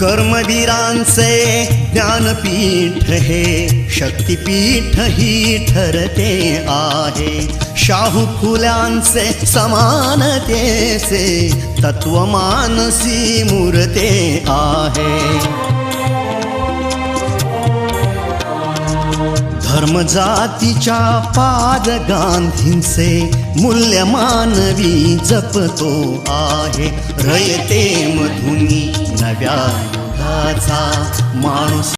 कर्मवीरांचे ज्ञानपीठ हे शक्तीपीठ ही ठरते आहे. शाहू फुल्यांचे समानतेचे तत्वमानसी मूर्ते आहे. धर्म जातीच्या पाद गांधींचे मूल्य मानवी जपतो आहे. रयते मधुनी नव्या युगाचा माणूस.